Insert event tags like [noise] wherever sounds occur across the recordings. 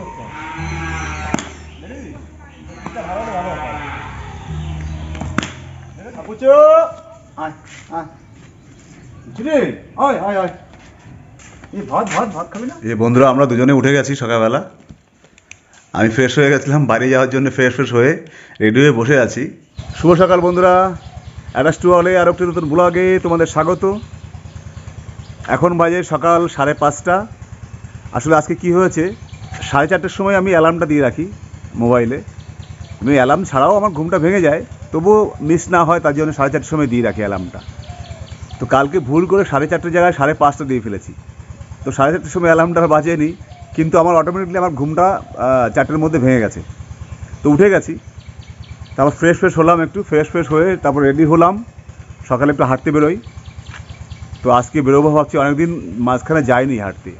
করতে হবে বুঝলি? এটা ভালো ভালো। আয়, আয়। আয়, আয়, আয়। এই ভাত ভাত ভাত খাবি না এই বন্ধুরা আমরা দুজনে উঠে গেছি সকালবেলা আমি ফ্রেশ হয়ে গেছিলাম বাড়ি যাওয়ার জন্য ফ্রেশ ফ্রেশ হয়ে রেডি হয়ে বসে আছি শুভ সকাল বন্ধুরা অ্যাডাস টু হলে আর একটি নতুন ব্লগে তোমাদের স্বাগত এখন বাজে সকাল সাড়ে পাঁচটা আসলে আজকে কি হয়েছে সাড়ে চারটের সময় আমি অ্যালার্মটা দিয়ে রাখি মোবাইলে আমি অ্যালার্ম ছাড়াও আমার ঘুমটা ভেঙে যায়, তবুও মিস না হয়, তার জন্য সাড়ে চারটের সময় দিয়ে রাখি অ্যালার্মটা তো কালকে ভুল করে সাড়ে চারটের জায়গায় সাড়ে পাঁচটা দিয়ে ফেলেছি। তো সাড়ে চারটের সময় অ্যালার্মটা বাজেনি, কিন্তু আমার অটোমেটিকলি আমার ঘুমটা চারটের মধ্যে ভেঙে গেছে। তো উঠে গেছি, তারপর ফ্রেশ ফ্রেশ হলাম একটু ফ্রেশ ফ্রেশ হয়ে তারপর রেডি হলাম, সকালে একটু হাঁটতে বেরোই। তো আজকে বেরোবো ভাবছি, অনেকদিন মাঝখানে যাইনি হাঁটতে।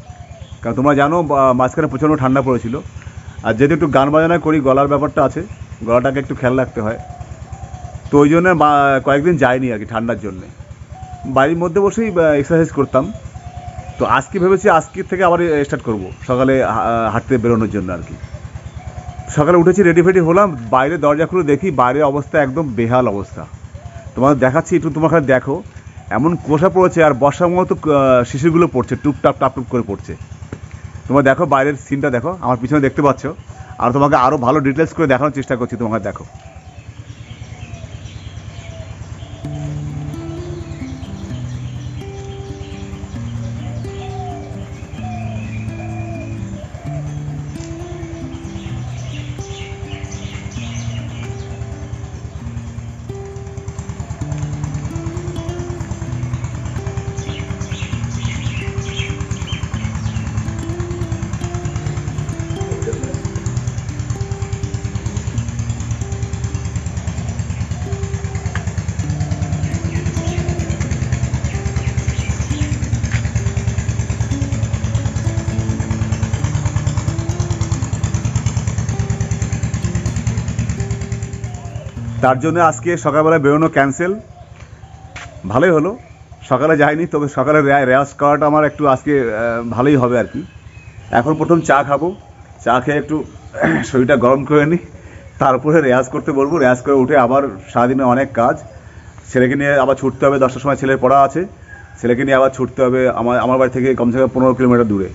কারণ তোমরা জানো মাঝখানে প্রচণ্ড ঠান্ডা পড়েছিল। আর যেহেতু একটু গান বাজনা করি গলার ব্যাপারটা আছে গলাটাকে একটু খেয়াল রাখতে হয়। তো ওই জন্য কয়েকদিন যাইনি আর কি ঠান্ডার জন্যে। বাড়ির মধ্যে বসেই এক্সারসাইজ করতাম। তো আজকে ভেবেছি আজকের থেকে আবার স্টার্ট করব সকালে হাঁটতে বেরোনোর জন্য আর কি। সকালে উঠেছি রেডি ফেডি হলাম বাইরে দরজা খুলে দেখি বাইরের অবস্থা একদম বেহাল অবস্থা। তোমাদের দেখাচ্ছি একটু তোমার দেখো। এমন কুয়াশা পড়েছে আর বর্ষার মতো আহ, শিশিরগুলো পড়ছে টুপটাপ টাপটুপ করে পড়ছে। তোমরা দেখো বাইরের সিনটা দেখো, আমার পিছনে দেখতে পাচ্ছ। আর তোমাকে আরও ভালো ডিটেলস করে দেখানোর চেষ্টা করছি, তোমাকে দেখো। তার জন্য আজকে সকালবেলা বেরোনো ক্যান্সেল ভালোই হলো। সকালে যাইনি, তবে সকালে রে- রেওয়াজ করাটা আমার একটু আজকে ভালোই হবে আর কি। এখন প্রথম চা খাব। চা খেয়ে একটু [clears throat] শরীরটা গরম করে নিই তারপরে রেয়াজ করতে বলব। রেয়াজ করে উঠে আবার সারাদিনে অনেক কাজ। ছেলেকে নিয়ে আবার ছুটতে হবে। দশটার সময় ছেলের পড়া আছে। ছেলেকে নিয়ে আবার ছুটতে হবে। আমার আমার বাড়ি থেকে কমসে কম পনেরো কিলোমিটার দূরে।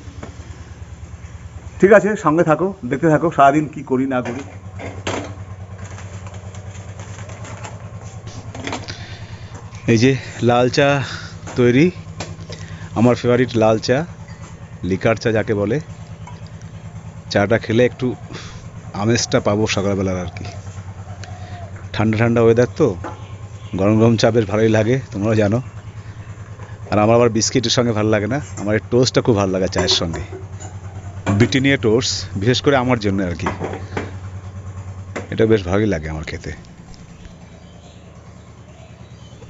ঠিক আছে, সঙ্গে থাকো, দেখতে থাকো, সারাদিন কি করি না করি। এই যে লাল চা তৈরি, আমার ফেভারিট লাল চা, লিকার চা যাকে বলে। চাটা খেলে একটু আমেজটা পাবো সকালবেলার আর কি। ঠান্ডা ঠান্ডা ওয়েদার তো, গরম গরম চা বেশ ভালোই লাগে, তোমরাও জানো। আর আমার আবার বিস্কিটের সঙ্গে ভালো লাগে না, আমার এই টোস্টটা খুব ভালো লাগে চায়ের সঙ্গে। ব্রিটানিয়া টোস্ট বিশেষ করে আমার জন্য আর কি। এটা বেশ ভালোই লাগে আমার খেতে।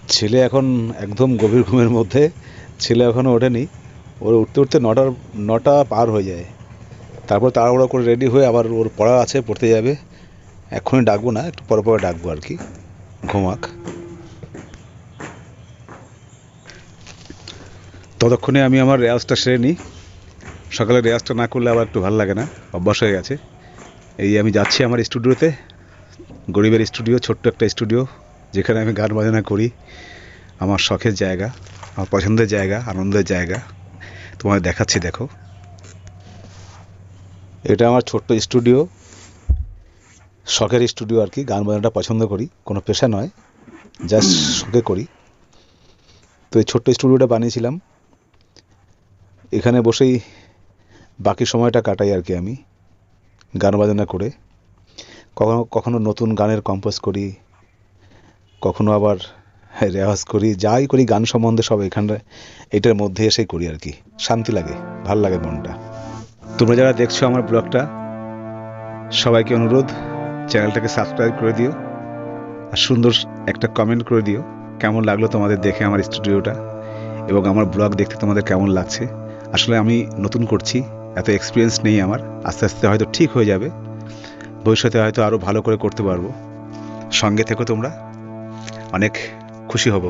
ছেলে এখন একদম গভীর ঘুমের মধ্যে, ছেলে এখনও ওঠেনি। ওর উঠতে উঠতে নটার, নটা পার হয়ে যায়। তারপর তাড়াহুড়ো করে রেডি হয়ে আবার ওর পড়া আছে, পড়তে যাবে। এক্ষুনি ডাকবো না, একটু পরে পরে ডাকবো আর কি। ঘুমাক। ততক্ষণে আমি আমার রেয়াজটা সেরে নিই। সকালে রেয়াজটা না করলে আবার একটু ভালো লাগে না, অভ্যাস হয়ে গেছে। এই আমি যাচ্ছি আমার স্টুডিওতে, গরিবের স্টুডিও, ছোট্ট একটা স্টুডিও। যেখানে আমি গান বাজনা করি, আমার শখের জায়গা, আমার পছন্দের জায়গা, আনন্দের জায়গা, তোমায় দেখাচ্ছি, দেখো। এটা আমার ছোট্ট স্টুডিও। শখের স্টুডিও আর কি, গান বাজনাটা পছন্দ করি, কোনো পেশা নয় জাস্ট শখে করি। তো এই ছোট্ট স্টুডিওটা বানিয়েছিলাম। এখানে বসেই বাকি সময়টা কাটাই আর কি আমি, গান বাজনা করে। কখনো কখনো নতুন গানের কম্পোজ করি কখনো আবার রেওয়াজ করি, যাই করি, গান সম্বন্ধে সব এখানটা এটার মধ্যে এসেই করি আর কি। শান্তি লাগে, ভালো লাগে মনটা। তোমরা যারা দেখছ আমার ব্লগটা, সবাইকে অনুরোধ, চ্যানেলটাকে সাবস্ক্রাইব করে দিও, আর সুন্দর একটা কমেন্ট করে দিও, কেমন লাগল তোমাদের দেখে আমার স্টুডিওটা, এবং আমার ব্লগ দেখতে তোমাদের কেমন লাগছে। আসলে আমি নতুন করছি, এত এক্সপিরিয়েন্স নেই আমার, আস্তে আস্তে হয়তো ঠিক হয়ে যাবে, ভবিষ্যতে হয়তো আরও ভালো করে করতে পারব। সঙ্গে থেকো তোমরা অনেক খুশি হব।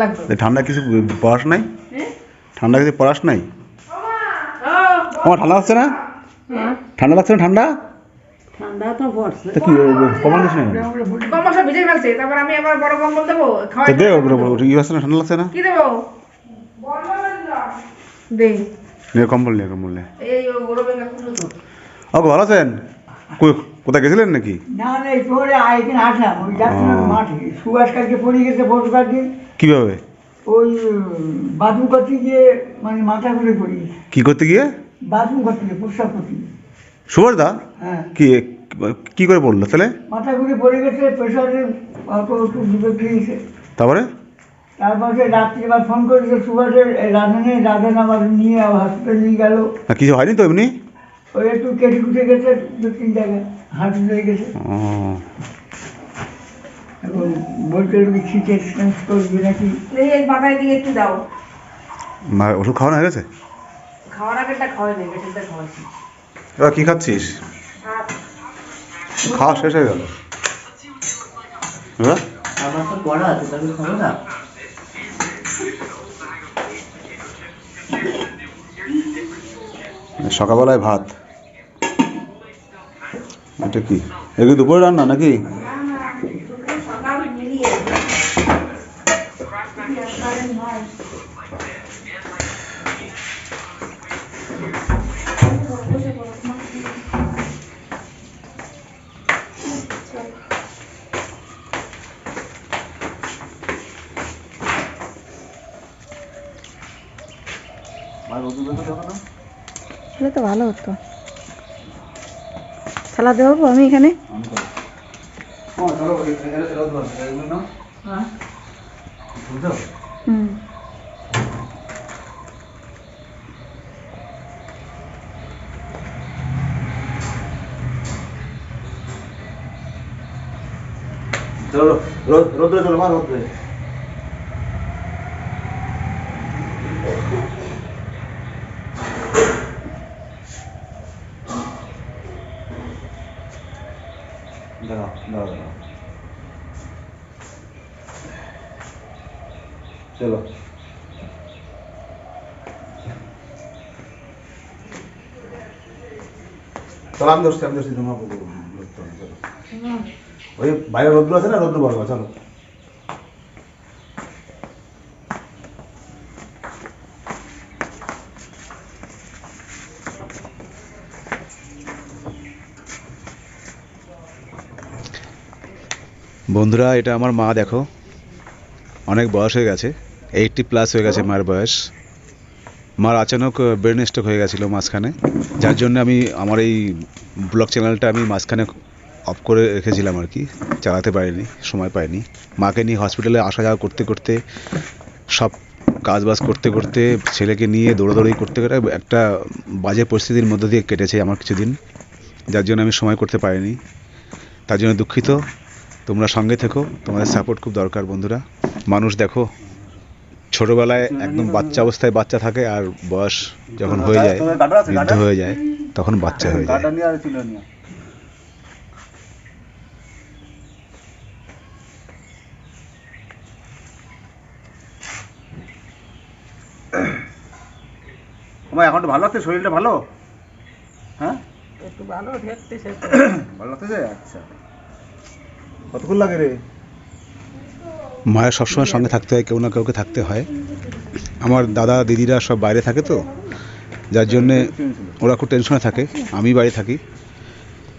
লাগতো এই ঠান্ডা কিছু পড়াস নাই? হ্যাঁ? ঠান্ডা কিছু পড়াস নাই? আমার ঠান্ডা লাগছে না? হ্যাঁ? ঠান্ডা লাগছে না ঠান্ডা? ঠান্ডা তো পড়ছে। কি কমান দিস না কম্বল ভিজে ফেলছে তারপর আমি আবার বড় কম্বল দেবো? খাওয়াই তো দে ওগুলো আছে না ঠান্ডা লাগছে না? কি দেবো? দে। নিয়ে কম্বল নিয়ে কম্বল নিয়ে। ও ভালো আছেন? কোথায় গেছিলেন নাকি? না না এই শহরে আসলাম। ওই যাচ্ছিলাম ও। মাঠে। সুভাষ কালকে পড়ে গেছে ভোট কালকে। কীভাবে? ওই বাথরুম করতে গিয়ে মানে মাথা ঘুরে পড়ে কি করতে গিয়ে? বাথরুম করতে গিয়ে প্রস্রাব করতে গিয়ে। সুভাষ দা? হ্যাঁ। কি কি করে বলল তাহলে মাথা ঘুরে পড়ে গেছে প্রেশারে অত একটু খেয়েছে। তারপরে? তারপরে রাত্রি এবার ফোন করেছে সুভাষের রাধনে রাধন আবার নিয়ে হসপিটাল নিয়ে গেল। না কিছু হয়নি তো এমনি? ওই একটু কেটে কুটে গেছে দু তিন জায়গায় হাঁটু হয়ে গেছে। এবং বলতে করবি নাকি? এই দিয়ে একটু দাও। মা ওষুধ খাওয়ানো হয়ে গেছে? খাওয়ার আগেটা খাওয়াই নেই এবার কি খাচ্ছিস? খাওয়া শেষ হয়ে গেল। আমার তো পড়া আছে তবে খাব না? সকালবেলায় ভাত। এটা কি? এগুলো দুপুরে রান্না নাকি? তাহলে তো ভালো হতো। থালা দেবো আমি এখানে? হুম। রোদ্রে চলো মা রোদ্রে দাঁড়াও দাঁড়াও দাঁড়াও চলো চলো আমি ধরছি আমি ধরছি তোমার ওই বাইরে রোদ্র আছে না, রোদ্র বড় চলো। বন্ধুরা, এটা আমার মা, দেখো। অনেক বয়স হয়ে গেছে, এইটটি প্লাস হয়ে গেছে মার বয়স। মার আচানক ব্রেন স্ট্রোক হয়ে গেছিল মাঝখানে, যার জন্য আমি আমার এই ব্লগ চ্যানেলটা আমি মাঝখানে অফ করে রেখেছিলাম আর কি, চালাতে পারিনি, সময় পাইনি। মাকে নিয়ে হসপিটালে আসা যাওয়া করতে করতে, সব কাজ বাজ করতে করতে ছেলেকে নিয়ে দৌড়াদৌড়ি করতে করে একটা বাজে পরিস্থিতির মধ্যে দিয়ে কেটেছে আমার কিছুদিন, যার জন্য আমি সময় করতে পারিনি। তার জন্য দুঃখিত। তোমরা সঙ্গে থেকো, তোমাদের সাপোর্ট খুব দরকার বন্ধুরা। মানুষ দেখো, ছোটবেলায় একদম বাচ্চা অবস্থায় বাচ্চা থাকে আর বয়স যখন হয়ে যায়, বৃদ্ধ হয়ে যায়। তখন বাচ্চা হয়ে যায়। গাটা নিয়ে আর ছিল নিয়ে তোমার এখন ভালো আছে শরীরটা ভালো? হ্যাঁ? একটু ভালো দেখতে [coughs] ভালো লাগতেছে আচ্ছা। কতক্ষণ লাগে রে? মায়ের সবসময় সঙ্গে থাকতে হয় কেউ না কাউকে থাকতে হয়। আমার দাদা দিদিরা সব বাইরে থাকে তো। যার জন্যে ওরা খুব টেনশনে থাকে। আমি বাড়ি থাকি।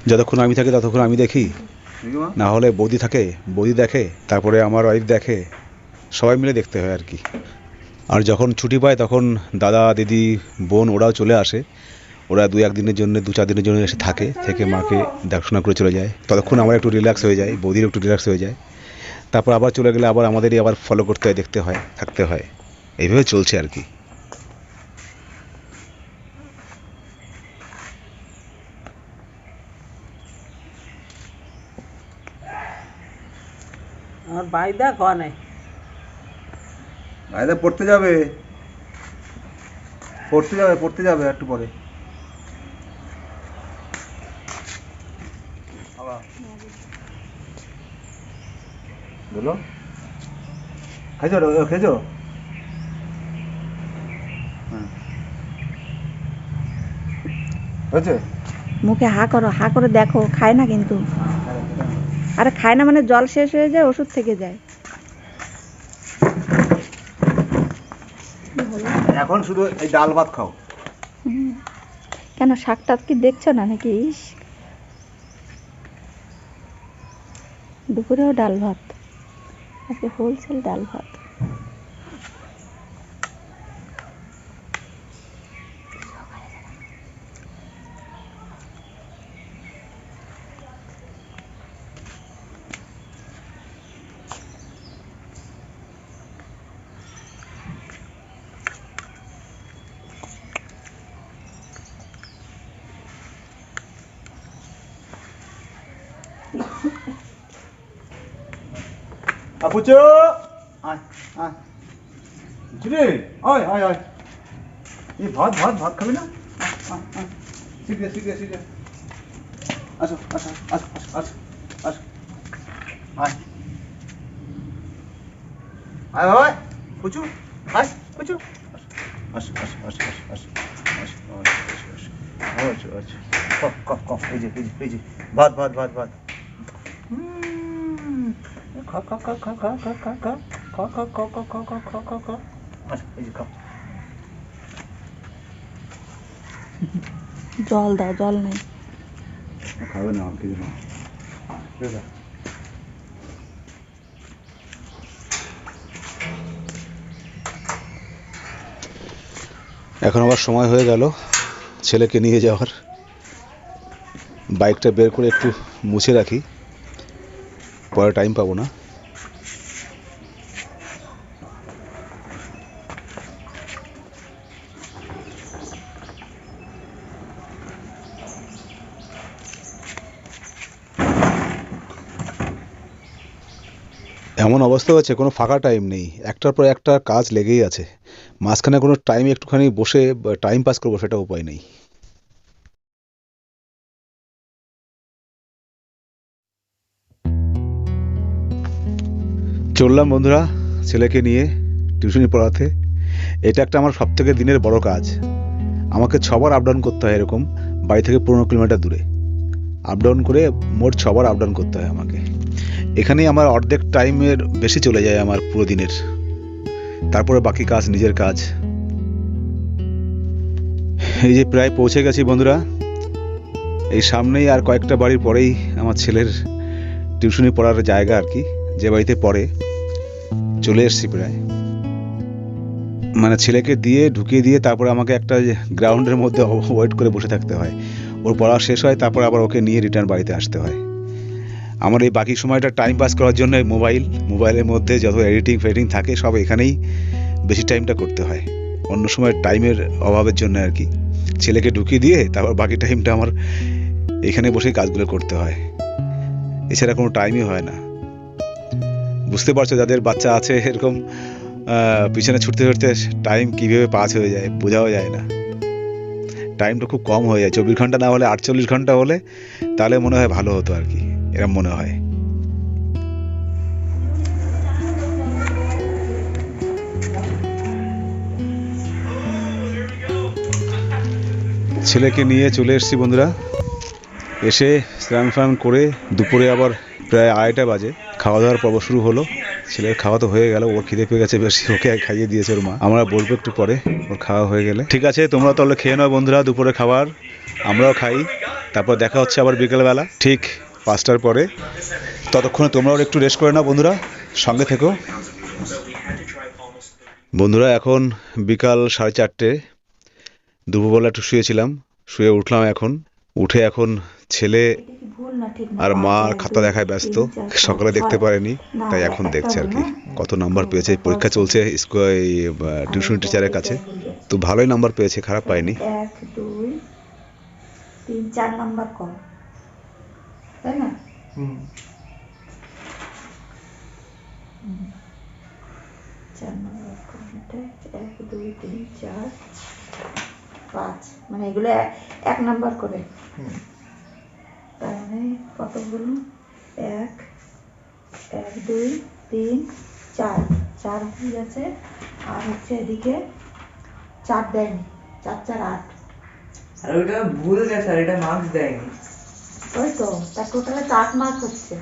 যতক্ষণ আমি থাকি, ততক্ষণ আমি দেখি। না হলে বৌদি থাকে, বৌদি দেখে, তারপরে আমার ওয়াইফ দেখে। সবাই মিলে দেখতে হয় আর কি। আর যখন ছুটি পায়, তখন দাদা, দিদি, বোন ওরাও চলে আসে। ওরা দু একদিনের জন্য, দু চার দিনের জন্য এসে থাকে, থেকে মাকে দেখাশোনা করে চলে যায়। ততক্ষণ আমার একটু রিল্যাক্স হয়ে যায়, বৌদির একটু রিল্যাক্স হয়ে যায়। তারপর আবার চলে গেলে আবার আমাদেরই আবার ফলো করতে হয়, দেখতে হয়, থাকতে হয়। এইভাবে চলছে আর কি। আমার বাইদা বাইদা পড়তে যাবে? পড়তে যাবে পড়তে যাবে একটু পরে। বলো। হ্যাঁ। হয়েছে? মুখে হা করো হা করে দেখো খায় না কিন্তু। আরে খায় না মানে জল শেষ হয়ে যায় ওষুধ থেকে যায়। এখন শুধু এই ডাল ভাত খাও। কেন শাক টাক কি দেখছ না নাকি? দুপুরেও ডাল ভাত। আজকে হোলসেল ডাল ভাত। আপুচো আয় আয় রে আয় আয় আয় এই ভাত ভাত ভাত খাবি না। শিখে শিখে শিখে আসো আসো আসো আসো আসো আসো আয় আয় আয় পুচু আয় পুচু আসো আসো আসো আসো আসো আসো আসো আসো আসো আসো এই যে এই যে ভাত ভাত ভাত ভাত খা খা খা খা খা খা খা খা খা খা খা খা খা খা খা আচ্ছা এই জল দাও জল নেই খাবে না কিছু না এখন আবার সময় হয়ে গেল ছেলেকে নিয়ে যাওয়ার। বাইকটা বের করে একটু মুছে রাখি। পরে টাইম পাবো না। অবস্থা হচ্ছে কোনো ফাঁকা টাইম নেই। একটার পর একটা কাজ লেগেই আছে। মাঝখানে কোনো টাইম একটুখানি বসে টাইম পাস করব সেটা উপায় নেই। চললাম বন্ধুরা, ছেলেকে নিয়ে টিউশনি পড়াতে। এটা একটা আমার সব থেকে দিনের বড় কাজ। আমাকে ছবার আপ ডাউন করতে হয় এরকম, বাড়ি থেকে পনেরো কিলোমিটার দূরে। আপ ডাউন করে মোট ছবার আপ ডাউন করতে হয় আমাকে। এখানেই আমার অর্ধেক টাইমের বেশি চলে যায় আমার পুরো দিনের। তারপরে বাকি কাজ, নিজের কাজ। এই যে প্রায় পৌঁছে গেছি বন্ধুরা। এই সামনেই আর কয়েকটা বাড়ির পরেই আমার ছেলের টিউশনি পড়ার জায়গা আর কি, যে বাড়িতে পড়ে। চলে এসেছি প্রায়। মানে ছেলেকে দিয়ে, ঢুকিয়ে দিয়ে তারপরে আমাকে একটা গ্রাউন্ডের মধ্যে ওয়েট করে বসে থাকতে হয়। ওর পড়া শেষ হয়, তারপর আবার ওকে নিয়ে রিটার্ন বাড়িতে আসতে হয়। আমার এই বাকি সময়টা টাইম পাস করার জন্য মোবাইল মোবাইলের মধ্যে যত এডিটিং ফেডিটিং থাকে, সব এখানেই বেশি টাইমটা করতে হয়। অন্য সময় টাইমের অভাবের জন্য আর কি। ছেলেকে ঢুকিয়ে দিয়ে তারপর বাকি টাইমটা আমার এখানে বসেই কাজগুলো করতে হয়। এছাড়া কোনো টাইমই হয় না। বুঝতে পারছ যাদের বাচ্চা আছে, এরকম পিছনে ছুটতে ছুটতে টাইম কীভাবে পাস হয়ে যায়, বোঝাও যায় না। টাইমটা খুব কম হয়ে যায়। চব্বিশ ঘণ্টা না হলে আটচল্লিশ ঘণ্টা হলে তাহলে মনে হয় ভালো হতো আর কি, এরম মনে হয়। ছেলেকে নিয়ে চলে এসেছি বন্ধুরা। এসে স্নান ফান করে দুপুরে আবার প্রায় আড়াইটা বাজে। খাওয়া দাওয়ার পর্ব শুরু হলো। ছেলের খাওয়া তো হয়ে গেল, ওর খিদে পেয়ে গেছে, বেশি ওকে খাইয়ে দিয়েছে ওর মা। আমরা বলব একটু পরে, ওর খাওয়া হয়ে গেলে। ঠিক আছে, তোমরা তাহলে খেয়ে নাও বন্ধুরা দুপুরে খাবার, আমরাও খাই। তারপর দেখা হচ্ছে আবার বিকেলবেলা, ঠিক পাঁচটার পরে। ততক্ষণে তোমরাও একটু রেস্ট করে নাও বন্ধুরা, সঙ্গে থেকো। বন্ধুরা, এখন বিকাল সাড়ে চারটে। দুপুরবেলা একটু শুয়েছিলাম, শুয়ে উঠলাম এখন। উঠে এখন ছেলে আর মা খাতা দেখায় ব্যস্ত, সকালে দেখতে পারেনি, তাই এখন দেখছে আর কি। কত নাম্বার পেয়েছে, পরীক্ষা চলছে টিউশন টিচারের কাছে। তো ভালোই নাম্বার পেয়েছে, খারাপ পায়নি। মানে এগুলো এক নাম্বার করে মানে কতগুলো? এক এক দুই তিন চার। চার হয়ে গেছে। আর হচ্ছে এদিকে চার দেয়নি। চার চার আট। আর ওইটা ভুল গেছে আর এটা মার্কস দেয়নি। ওই তো তার টোটালে চার মার্ক হচ্ছে।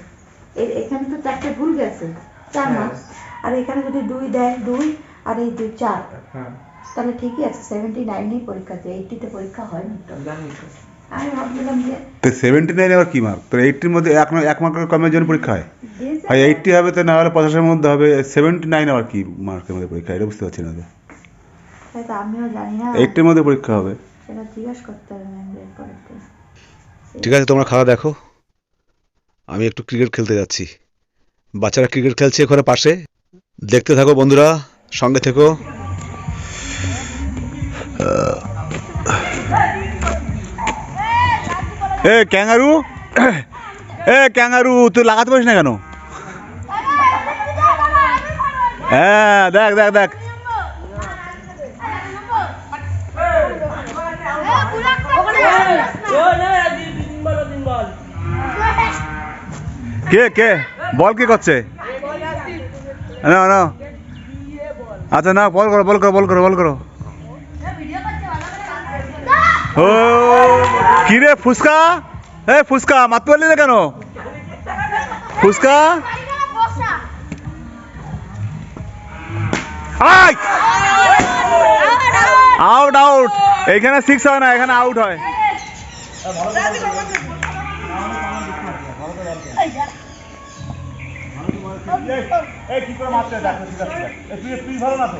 এ- এখানে তো চারটে ভুল গেছে। চার হ্যাঁ। মার্ক আর এখানে যদি দুই দেয় দুই আর এই দুই চার। হ্যাঁ। তাহলে ঠিকই আছে সেভেন্টি নাইনেই পরীক্ষা দিয়ে এইটিতে পরীক্ষা হয়নি তো। জানি তো। আমি ভাবছিলাম যে তো সেভেন্টি নাইন আবার কি মার্ক তো এইটটির মধ্যে এক এক মার্কের কমের জন্য পরীক্ষা হয়। হয় এইটটি হবে তো না হলে পঞ্চাশের মধ্যে হবে। সেভেন্টি নাইন আবার কি মার্কের মধ্যে পরীক্ষা এটা বুঝতে পারছি না তো। আমিও জানি না। এইটটির মধ্যে পরীক্ষা হবে। সেটা জিজ্ঞেস করতে হবে ম্যামদের পরের ঠিক আছে তোমরা খাওয়া দেখো। আমি একটু ক্রিকেট খেলতে যাচ্ছি। বাচ্চারা ক্রিকেট খেলছে ওখানে পাশে। দেখতে থাকো বন্ধুরা সঙ্গে থেকো। এ, ক্যাঙ্গারু? এ, ক্যাঙ্গারু, তুই লাগাতে পারিস না কেন? হ্যাঁ দেখ দেখ দেখ। কে কে? বল কে করছে? না না আচ্ছা না বল করো বল করো বল করো বল করো। ও কি রে ফুসকা এ ফুসকা মারতে পারলি না কেন আই! আউট আউট এখানে সিক্স হয় না, এখানে আউট হয়। কি করে মারতে দেখো তুই ভালো না তো?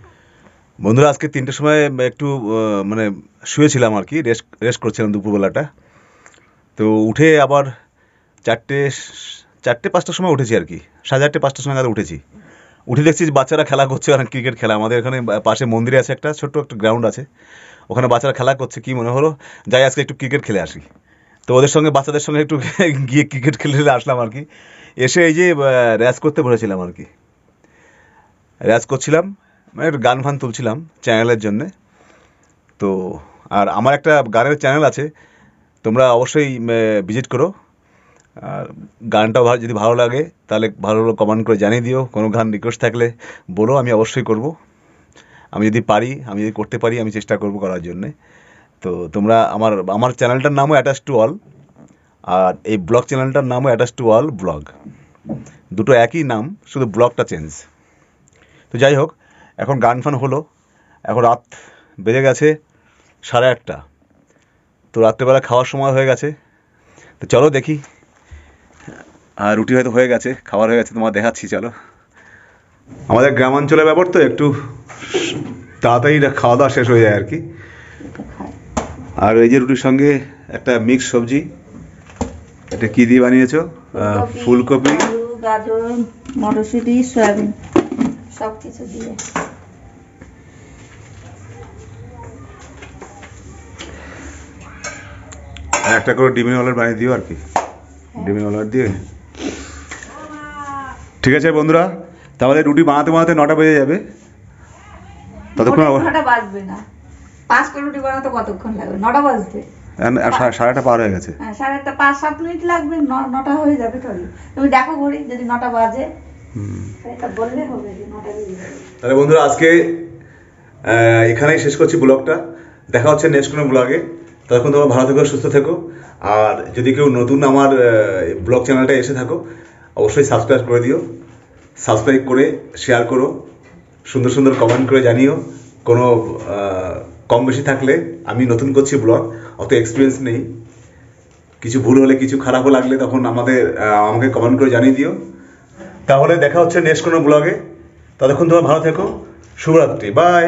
বন্ধুরা, আজকে তিনটের সময় একটু মানে শুয়েছিলাম আর কি, রেস্ট রেস্ট করছিলাম দুপুরবেলাটা। তো উঠে আবার চারটে চারটে, পাঁচটার সময় উঠেছি আর কি। সাড়ে চারটে, পাঁচটার সময় উঠেছি। উঠে দেখছি বাচ্চারা খেলা করছে অনেক ক্রিকেট খেলা। আমাদের এখানে পাশে মন্দিরে আছে একটা, ছোট্ট একটা গ্রাউন্ড আছে। ওখানে বাচ্চারা খেলা করছে, কি মনে হলো? যাই, আজকে একটু ক্রিকেট খেলে আসি। তো ওদের সঙ্গে, বাচ্চাদের সঙ্গে একটু [laughs] গিয়ে ক্রিকেট খেলে খেলে আসলাম আর কি। এসে এই যে র্যাস করতে বসেছিলাম আর কি। র্যাস করছিলাম মানে একটু গান ফান তুলছিলাম চ্যানেলের জন্যে। তো, আর আমার একটা গানের চ্যানেল আছে, তোমরা অবশ্যই ভিজিট করো। আর গানটাও ভালো যদি ভালো লাগে, তাহলে ভালো ভালো কমেন্ট করে জানিয়ে দিও। কোনো গান রিকোয়েস্ট থাকলে বলো, আমি অবশ্যই করব। আমি যদি পারি, আমি যদি করতে পারি, আমি চেষ্টা করব করার জন্যে। তো, তোমরা আমার আমার চ্যানেলটার নামও অ্যাটাচ টু অল আর এই ব্লগ চ্যানেলটার নামও অ্যাটাচ টু অল ব্লগ দুটো একই নাম, শুধু ব্লগটা চেঞ্জ তো যাই হোক এখন গান ফান হলো। এখন রাত বেজে গেছে সাড়ে আটটা। তো রাত্রেবেলা খাওয়ার সময় হয়ে গেছে। তো চলো দেখি। আর রুটি হয়তো হয়ে গেছে খাবার হয়ে গেছে তোমার দেখাচ্ছি চলো। আমাদের গ্রামাঞ্চলের ব্যাপার তো একটু তাড়াতাড়ি খাওয়া দাওয়া শেষ হয়ে যায় আর কি। আর এই যে রুটির সঙ্গে একটা মিক্স সবজি এটা কি দিয়ে বানিয়েছো? ফুলকপি গাজর মটরশুঁটি সয়াবিন সব কিছু দিয়ে। আর একটা করে ডিমের অলার বানিয়ে দিও আর কি। ডিমের অলার দিয়ে। ঠিক আছে বন্ধুরা তাহলে রুটি বানাতে বানাতে নটা বেজে যাবে। ততক্ষণ বাজবে না। পাঁচটা রুটি বানাতে কতক্ষণ লাগবে? নটা বাজবে আর- আর সাড়ে- সাড়ে আটটা পার হয়ে গেছে। হ্যাঁ পাঁচ সাত মিনিট লাগবে নটা হয়ে যাবে তবে তুমি দেখো ঘড়ি যদি নটা বাজে বললে হবে তাহলে বন্ধুরা আজকে এখানেই শেষ করছি ব্লগটা। দেখা হচ্ছে নেক্সট কোনো ব্লগে। ততক্ষণ তোমরা ভালো থেকো, সুস্থ থেকো। আর যদি কেউ নতুন আমার ব্লগ চ্যানেলটা এসে থাকো, অবশ্যই সাবস্ক্রাইব করে দিও। সাবস্ক্রাইব করে শেয়ার করো। সুন্দর সুন্দর কমেন্ট করে জানিও। কোনো কম বেশি থাকলে আমি নতুন করছি ব্লগ, অত এক্সপিরিয়েন্স নেই। কিছু ভুল হলে, কিছু খারাপও লাগলে তখন আমাদের আমাকে কমেন্ট করে জানিয়ে দিও। তাহলে দেখা হচ্ছে নেক্সট কোনো ব্লগে। ততক্ষণ তোমরা ভালো থেকো। শুভরাত্রি। বাই